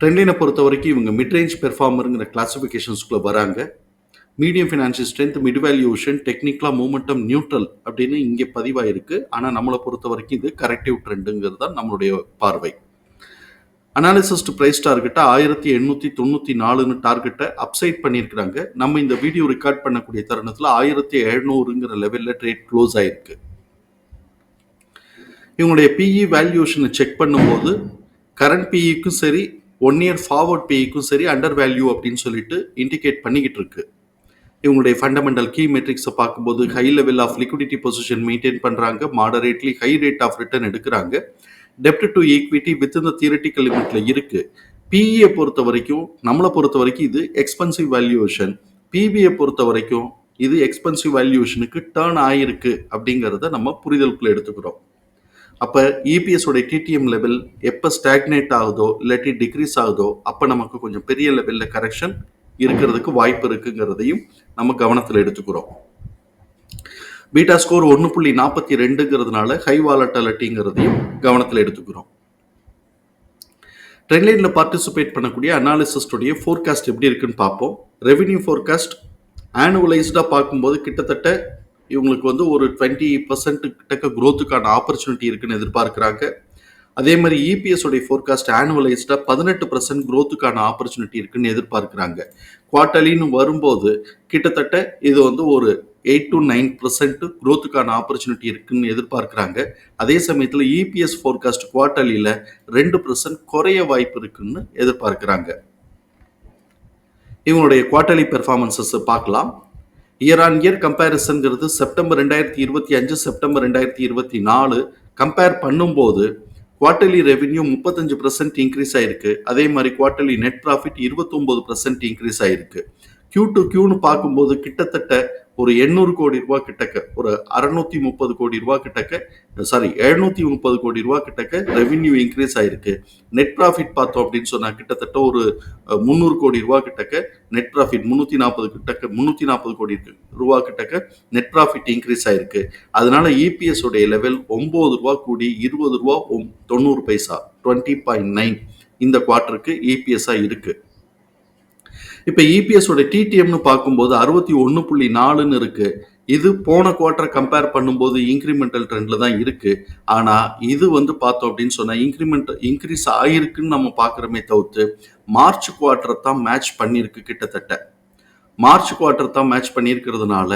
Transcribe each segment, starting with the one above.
ட்ரெண்ட்லைனை பொறுத்த வரைக்கும் இவங்க மிட்ரேஞ்ச் பெர்ஃபார்மருங்கிற கிளாஸிஃபிகேஷன்ஸ்குள்ளே வராங்க. Medium financial strength mid valuation டெக்னிக்கலாக மூமெண்டம் நியூட்ரல் அப்படின்னு இங்கே பதிவாயிருக்கு. ஆனால் நம்மளை பொறுத்த வரைக்கும் இது கரெக்டிவ் ட்ரெண்டுங்கிறது தான் நம்மளுடைய பார்வை. அனாலிசிஸ்ட் ப்ரைஸ் டார்கெட்டை ஆயிரத்தி எண்ணூற்றி தொண்ணூற்றி நாலுன்னு டார்கெட்டை அப்சைட் பண்ணியிருக்கிறாங்க. நம்ம இந்த வீடியோ ரெக்கார்ட் பண்ணக்கூடிய தருணத்தில் ஆயிரத்தி எழுநூறுங்கிற லெவலில் ட்ரேட் க்ளோஸ் ஆயிருக்கு. இவங்களுடைய பிஇ வேல்யூஷனை செக் பண்ணும்போது கரண்ட் பிஇக்கும் சரி ஒன் இயர் ஃபார்வர்ட் பேய்க்கும் சரி அண்டர் வேல்யூ அப்படின்னு சொல்லிட்டு இண்டிகேட் பண்ணிக்கிட்டு இருக்கு இவங்களுடைய ஃபண்டமெண்டல் கீ மெட்ரிக்ஸை பார்க்கும்போது high level of liquidity position maintain பண்ணுறாங்க moderately high rate of return எடுக்கிறாங்க. டெப்ட் டு ஈக்விட்டி வித் இந்த தியரட்டிக்கல் லிமிட்ல இருக்கு. பிஇயை பொறுத்த வரைக்கும் நம்மளை பொறுத்த வரைக்கும் இது எக்ஸ்பென்சிவ் வேல்யூவேஷன் பிபியை பொறுத்த வரைக்கும் இது எக்ஸ்பென்சிவ் வேல்யூவேஷனுக்கு டேர்ன் ஆயிருக்கு அப்படிங்கிறத நம்ம புரிதலுக்குள்ள எடுத்துக்கிறோம். அப்போ இபிஎஸ் உடைய டிடிஎம் லெவல் எப்போ ஸ்டாக்னேட் ஆகுதோ இல்லாட்டி டிக்ரீஸ் ஆகுதோ அப்போ நமக்கு கொஞ்சம் பெரிய லெவலில் கரெக்ஷன் இருக்கிறதுக்கு வாய்ப்பு இருக்குங்கிறதையும் நம்ம கவனத்தில் எடுத்துக்கிறோம். பீட்டா ஸ்கோர் ஒன்று புள்ளி நாற்பத்தி ரெண்டுங்கிறதுனால ஹை வாலட்டாலிட்டிங்கிறதையும் கவனத்தில் எடுத்துக்கிறோம். ட்ரெண்ட்லைனில் பார்ட்டிசிபேட் பண்ணக்கூடிய அனாலிசிஸ்டுடைய ஃபோர்காஸ்ட் எப்படி இருக்குன்னு பார்ப்போம். ரெவென்யூ ஃபோர்காஸ்ட் ஆனுவலைஸ்டாக பார்க்கும்போது கிட்டத்தட்ட இவங்களுக்கு வந்து ஒரு டுவெண்ட்டி பர்சன்ட் கிட்டக்க க்ரோத்துக்கான ஆப்பர்ச்சுனிட்டி இருக்குன்னு எதிர்பார்க்குறாங்க. அதே மாதிரி இபிஎஸ் உடைய ஃபோர்காஸ்ட் ஆனுவலைஸ்டாக பதினெட்டு பர்சன்ட் க்ரோத்துக்கான ஆப்பர்ச்சுனிட்டி இருக்குன்னு எதிர்பார்க்குறாங்க. குவார்ட்டர்லின்னு வரும்போது கிட்டத்தட்ட இது வந்து ஒரு எயிட் டு நைன் பர்சன்ட் க்ரோத்துக்கான ஆப்பர்ச்சுனிட்டி இருக்குன்னு எதிர்பார்க்குறாங்க. அதே சமயத்தில் இபிஎஸ் ஃபோர்காஸ்ட் குவார்ட்டர்லியில் ரெண்டு பர்சன்ட் குறைய வாய்ப்பு இருக்குன்னு எதிர்பார்க்குறாங்க. இவங்களுடைய குவார்ட்டர்லி பெர்ஃபார்மன்சஸ் பார்க்கலாம். இயர் ஆன் இயர் கம்பேரிசன்கிறது செப்டம்பர் ரெண்டாயிரத்தி இருபத்தி அஞ்சு செப்டம்பர் ரெண்டாயிரத்தி இருபத்தி நாலு கம்பேர் பண்ணும்போது குவார்ட்டர்லி ரெவென்யூ முப்பத்தஞ்சு பர்சன்ட் இன்க்ரீஸ் ஆயிருக்கு. அதே மாதிரி குவார்ட்டர்லி நெட் ப்ராஃபிட் இருபத்தொம்போது பர்சன்ட் இன்க்ரீஸ் ஆயிருக்கு. கியூ டு கியூன்னு பார்க்கும்போது கிட்டத்தட்ட ஒரு எண்ணூறு கோடி ரூபாய் கிட்டக்க ஒரு அறுநூத்தி முப்பது கோடி ரூபாய் கிட்டக்க சாரி எழுநூத்தி முப்பது கோடி ரூபாய் கிட்டக்க ரெவின்யூ இன்க்ரீஸ் ஆயிருக்கு. நெட் ப்ராஃபிட் பார்த்தோம் அப்படின்னு சொன்னா கிட்டத்தட்ட ஒரு முந்நூறு கோடி ரூபாய் கிட்டக்க நெட் ப்ராஃபிட் முந்நூற்றி நாற்பது கிட்டக்க முந்நூற்றி நாற்பது கோடி ரூபா கிட்டக்க நெட் ப்ராஃபிட் இன்க்ரீஸ் ஆயிருக்கு. அதனால இபிஎஸ் உடைய லெவல் ஒன்பது ரூபா கூடி இருபது ரூபா ஒம்- தொண்ணூறு பைசா டுவெண்ட்டி பாயிண்ட் நைன் இந்த குவார்ட்டருக்கு இபிஎஸ்ஸாக இருக்கு. இப்போ இபிஎஸோட டிடிஎம்னு பார்க்கும்போது அறுபத்தி ஒன்று புள்ளி நாலுன்னு இருக்கு. இது போன குவார்ட்டரை கம்பேர் பண்ணும்போது இன்க்ரிமெண்டல் ட்ரெண்டில் தான் இருக்குது ஆனால் இது வந்து பார்த்தோம் அப்படின்னு சொன்னால் இன்க்ரிமெண்ட் இன்க்ரீஸ் ஆகிருக்குன்னு நம்ம பார்க்குறோமே தவிர்த்து மார்ச் குவார்ட்டரை தான் மேட்ச் பண்ணியிருக்கு கிட்டத்தட்ட. மார்ச் குவார்ட்டர் தான் மேட்ச் பண்ணியிருக்கிறதுனால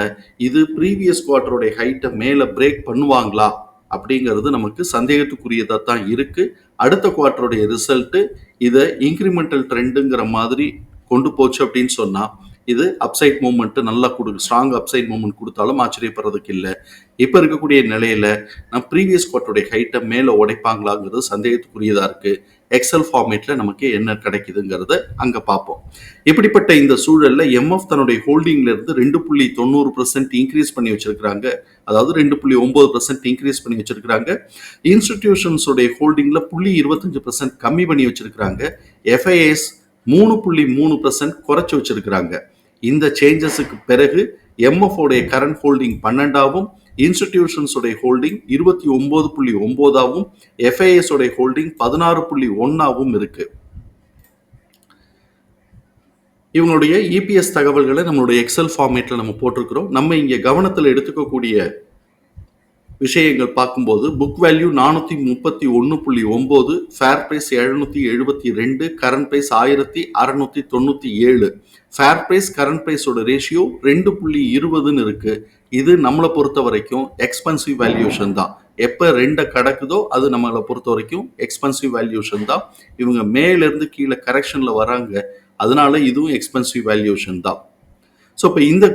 இது ப்ரீவியஸ் குவார்ட்டருடைய ஹைட்டை மேலே பிரேக் பண்ணுவாங்களா? அப்படிங்கிறது நமக்கு சந்தேகத்துக்குரியதாக தான் இருக்குது அடுத்த குவார்ட்டருடைய ரிசல்ட்டு இதை இன்க்ரிமெண்டல் ட்ரெண்டுங்கிற மாதிரி கொண்டு போச்சு அப்படின்னு சொன்னா இது அப்சைட் மூமெண்ட் நல்லா கொடு ஸ்ட்ராங் அப்சைட் மூமெண்ட் கொடுத்தாலும் ஆச்சரியப்படுறதுக்கு இல்லை. இப்போ இருக்கக்கூடிய நிலையில நான் ப்ரீவியஸ் குவார்ட்டருடைய ஹைட்டை மேலே உடைப்பாங்களாங்கிறது சந்தேகத்துக்குரியதா இருக்கு. எக்ஸல் ஃபார்மேட்ல நமக்கு என்ன கிடைக்குதுங்கிறத அங்க பார்ப்போம். இப்படிப்பட்ட இந்த சூழல்ல எம்எஃப் தன்னுடைய ஹோல்டிங்ல இருந்து ரெண்டு புள்ளி தொண்ணூறு பர்சன்ட் இன்க்ரீஸ் பண்ணி வச்சிருக்கிறாங்க. அதாவது ரெண்டு புள்ளி ஒன்பது பர்சன்ட் இன்க்ரீஸ் பண்ணி வச்சிருக்கிறாங்க. இன்ஸ்டிடியூஷன்ஸோடைய ஹோல்டிங்ல புள்ளி இருபத்தஞ்சு பர்சன்ட் கம்மி பண்ணி வச்சிருக்கிறாங்க. எஃப்ஐஎஸ் மூணு புள்ளி மூணு பர்சன்ட் குறைச்சி வச்சிருக்கிறாங்க. இந்த சேஞ்சஸுக்கு பிறகு எம்எஃப்ஓடைய கரண்ட் ஹோல்டிங் பன்னெண்டாவும் இன்ஸ்டிடியூஷன்ஸுடைய ஹோல்டிங் இருபத்தி ஒன்பது புள்ளி ஒன்பதாவும் எஃப்ஐஎஸ் உடைய ஹோல்டிங் பதினாறு புள்ளி ஒன்னாவும் இருக்கு. இவங்களுடைய இபிஎஸ் தகவல்களை நம்மளுடைய எக்ஸல் ஃபார்மேட்டில் நம்ம போட்டிருக்கிறோம். நம்ம இங்கே கவனத்தில் எடுத்துக்கக்கூடிய விஷயங்கள் பார்க்கும்போது புக் வேல்யூ நானூற்றி முப்பத்தி ஒன்று புள்ளி ஒம்பது ஃபேர் ப்ரைஸ் எழுநூற்றி எழுபத்தி ரெண்டு கரண்ட் ப்ரைஸ் ஆயிரத்தி அறநூற்றி தொண்ணூற்றி ஏழு. ஃபேர் ப்ரைஸ் கரண்ட் ப்ரைஸோட ரேஷியோ ரெண்டு புள்ளி இருபதுன்னு இருக்கு. இது நம்மளை பொறுத்த வரைக்கும் எக்ஸ்பென்சிவ் வேல்யூஷன் தான். எப்போ ரெண்டை கடக்குதோ அது நம்மளை பொறுத்த வரைக்கும் எக்ஸ்பென்சிவ் வேல்யூஷன் தான். இவங்க மேலேருந்து கீழே கரெக்ஷனில் வராங்க. அதனால இதுவும் எக்ஸ்பென்சிவ் வேல்யூஷன் தான். ஸோ இப்போ இந்த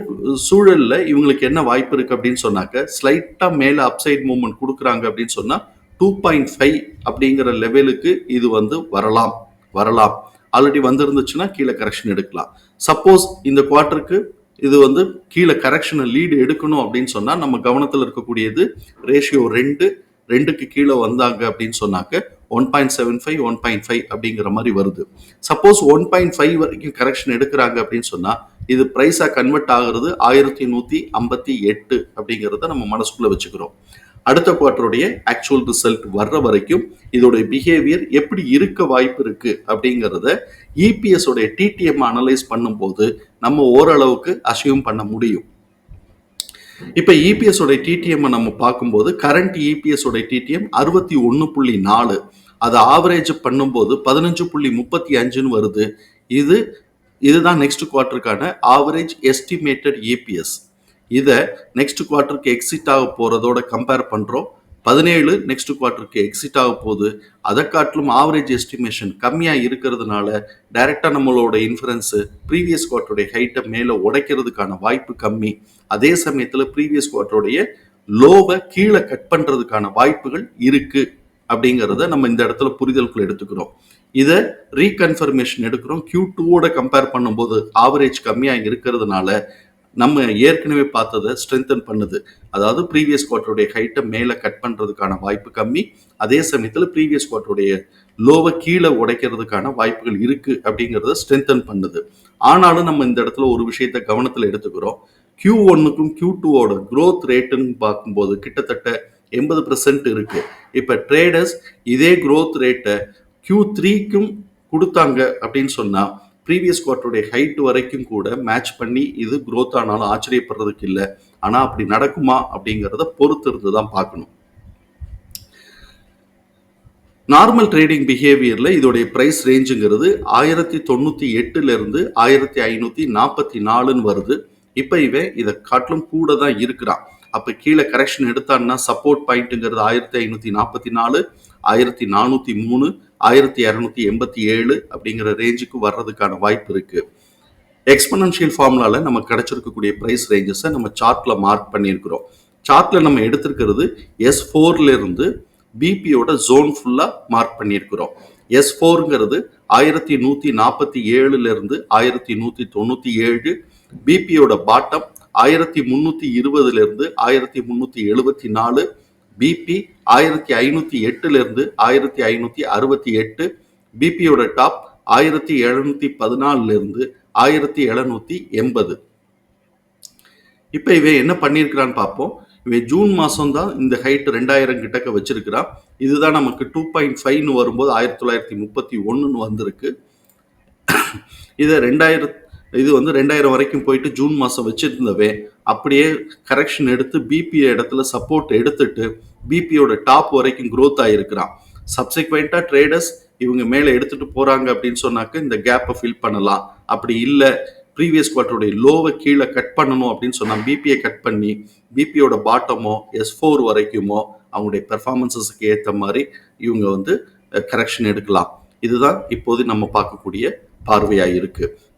சூழலில் இவங்களுக்கு என்ன வாய்ப்பு இருக்குது அப்படின்னு சொன்னாக்க ஸ்லைட்டாக மேலே அப்சைட் மூவ்மெண்ட் கொடுக்குறாங்க அப்படின்னு சொன்னால் டூ பாயிண்ட் ஃபைவ் அப்படிங்கிற லெவலுக்கு இது வந்து வரலாம் வரலாம். ஆல்ரெடி வந்திருந்துச்சுன்னா கீழே கரெக்ஷன் எடுக்கலாம். சப்போஸ் இந்த குவார்ட்டருக்கு இது வந்து கீழே கரெக்ஷனை லீடு எடுக்கணும் அப்படின்னு சொன்னால் நம்ம கவனத்தில் இருக்கக்கூடியது ரேஷியோ ரெண்டு ரெண்டுக்கு கீழே வந்தாங்க அப்படின்னு சொன்னாக்க one point seven five one point five அப்படிங்கிற மாதிரி வருது. சப்போஸ் ஒன் பாயிண்ட் ஃபைவ் வரைக்கும் கரெக்ஷன் எடுக்கிறாங்க அப்படின்னு சொன்னால் இது ப்ரைஸாக கன்வெர்ட் ஆகுறது ஆயிரத்தி நூற்றி ஐம்பத்தி எட்டு அப்படிங்கிறத நம்ம மனசுக்குள்ளே வச்சுக்கிறோம். அடுத்த குவார்ட்டருடைய ஆக்சுவல் ரிசல்ட் வர்ற வரைக்கும் இதோடைய பிஹேவியர் எப்படி இருக்க வாய்ப்பு இருக்கு அப்படிங்கிறத இபிஎஸ் உடைய டிடிஎம் அனலைஸ் பண்ணும்போது நம்ம ஓரளவுக்கு அசியூம் பண்ண முடியும். இப்ப இபிஎஸ் உடைய டிடிஎம் நம்ம பார்க்கும்போது கரண்ட் இபிஎஸ் உடைய டிடிஎம் அறுபத்தி ஒன்று புள்ளி நாலு. அதை ஆவரேஜ் பண்ணும்போது பதினஞ்சு புள்ளி முப்பத்தி அஞ்சுன்னு வருது. இது இதுதான் நெக்ஸ்ட் குவார்ட்டருக்கான ஆவரேஜ் எஸ்டிமேட்டட் இபிஎஸ் இதை நெக்ஸ்ட் குவார்ட்டருக்கு எக்ஸிட் ஆக போகிறதோட கம்பேர் பண்ணுறோம் பதினேழு நெக்ஸ்ட் குவார்ட்டருக்கு எக்ஸிட் ஆக போகுது. அதை காட்டிலும் ஆவரேஜ் எஸ்டிமேஷன் கம்மியாக இருக்கிறதுனால டைரெக்டாக நம்மளோட இன்ஃபரன்ஸு ப்ரீவியஸ் குவார்ட்டருடைய ஹைட்டை மேலே உடைக்கிறதுக்கான வாய்ப்பு கம்மி. அதே சமயத்தில் ப்ரீவியஸ் குவார்ட்டருடைய லோவை கீழே கட் பண்ணுறதுக்கான வாய்ப்புகள் இருக்குது அப்படிங்கிறத நம்ம இந்த இடத்துல புரிதலுக்குள் எடுத்துக்கிறோம். இதை ரீகன்ஃபர்மேஷன் எடுக்கிறோம். கியூ டூவோட கம்பேர் பண்ணும்போது ஆவரேஜ் கம்மியாக இருக்கிறதுனால நம்ம ஏற்கனவே பார்த்ததை ஸ்ட்ரென்தன் பண்ணுது. அதாவது ப்ரீவியஸ் குவார்ட்டருடைய ஹைட்டை மேலே கட் பண்ணுறதுக்கான வாய்ப்பு கம்மி. அதே சமயத்தில் ப்ரீவியஸ் குவார்ட்டருடைய லோவை கீழே உடைக்கிறதுக்கான வாய்ப்புகள் இருக்குது அப்படிங்கிறத ஸ்ட்ரென்தன் பண்ணுது. ஆனாலும் நம்ம இந்த இடத்துல ஒரு விஷயத்த கவனத்தில் எடுத்துக்கிறோம். கியூ ஒன்னுக்கும் கியூ டூவோட க்ரோத் ரேட்டுன்னு பார்க்கும்போது கிட்டத்தட்ட எண்பது பர்சன்ட் இருக்குது இப்போ ட்ரேடர்ஸ் இதே க்ரோத் ரேட்டை கியூ த்ரீக்கும் கொடுத்தாங்க அப்படின்னு சொன்னால் ப்ரீவியஸ் குவார்ட்டருடைய ஹைட் வரைக்கும் கூட மேட்ச் பண்ணி இது க்ரோத் ஆனாலும் ஆச்சரியப்படுறதுக்கு இல்லை. ஆனால் அப்படி நடக்குமா அப்படிங்கிறத பொறுத்து இருந்து தான் பார்க்கணும். நார்மல் ட்ரேடிங் பிஹேவியரில் இதோடைய ப்ரைஸ் ரேஞ்சுங்கிறது ஆயிரத்தி தொண்ணூற்றி எட்டுலேருந்து ஆயிரத்தி ஐநூற்றி நாற்பத்தி நாலுன்னு வருது. இப்போ இவன் இதை காட்டிலும் கூட தான் இருக்கிறான். அப்போ கீழே கரெக்ஷன் எடுத்தான்னா சப்போர்ட் பாயிண்ட்டுங்கிறது ஆயிரத்தி ஐநூற்றி நாற்பத்தி நாலு ஆயிரத்தி நானூற்றி மூணு ஆயிரத்தி இரநூத்தி எண்பத்தி ஏழு அப்படிங்கிற ரேஞ்சுக்கு வர்றதுக்கான வாய்ப்பு இருக்கு. எக்ஸ்பனன்ஷியல் ஃபார்முலாவில் நம்ம கிடைச்சிருக்கக்கூடிய ப்ரைஸ் ரேஞ்சஸை நம்ம சார்ட்டில் மார்க் பண்ணியிருக்கிறோம். சார்ட்டில் நம்ம எடுத்திருக்கிறது எஸ் ஃபோர்லேருந்து பிபியோட ஜோன் ஃபுல்லாக மார்க் பண்ணியிருக்கிறோம். எஸ் ஃபோருங்கிறது ஆயிரத்தி நூற்றி நாற்பத்தி ஏழுலேருந்து ஆயிரத்தி நூற்றி தொண்ணூற்றி ஏழு பிபியோட பாட்டம் ஆயிரத்தி முந்நூற்றி இருபதுலேருந்து ஆயிரத்தி முந்நூற்றி எழுபத்தி நாலு பிபி ஆயிரத்தி ஐநூத்தி எட்டுல இருந்து ஆயிரத்தி ஐநூத்தி அறுபத்தி எட்டு பிபியோட டாப் ஆயிரத்தி எழுநூத்தி பதினாலுல இருந்து ஆயிரத்தி எழுநூத்தி எண்பது. இப்ப இவன் என்ன பண்ணியிருக்கிறான்னு பார்ப்போம். இவன் ஜூன் மாசம் தான் இந்த ஹைட் ரெண்டாயிரம் கிட்டக்க வச்சிருக்கிறான். இதுதான் நமக்கு டூ பாயிண்ட் ஃபைவ்னு வரும்போது ஆயிரத்தி தொள்ளாயிரத்தி முப்பத்தி ஒன்றுன்னு வந்திருக்கு. இதை ரெண்டாயிரத்தி இது வந்து ரெண்டாயிரம் வரைக்கும் போயிட்டு ஜூன் மாதம் வச்சிருந்தவன். அப்படியே கரெக்ஷன் எடுத்து பிபி இடத்துல சப்போர்ட் எடுத்துட்டு பிபியோட டாப் வரைக்கும் க்ரோத் ஆகிருக்கிறான் சப்சிக்வெண்ட்டாக ட்ரேடர்ஸ் இவங்க மேலே எடுத்துட்டு போகிறாங்க அப்படின்னு சொன்னாக்க இந்த கேப்பை ஃபில் பண்ணலாம். அப்படி இல்லை ப்ரீவியஸ் குவார்ட்டருடைய லோவை கீழே கட் பண்ணணும் அப்படின்னு சொன்னால் பிபியை கட் பண்ணி பிபியோட பாட்டமோ எஸ் ஃபோர் வரைக்குமோ அவங்களுடைய பெர்ஃபார்மன்ஸஸுக்கு ஏற்ற மாதிரி இவங்க வந்து கரெக்ஷன் எடுக்கலாம். இதுதான் இப்போது நம்ம பார்க்கக்கூடிய பார்வையாக இருக்குது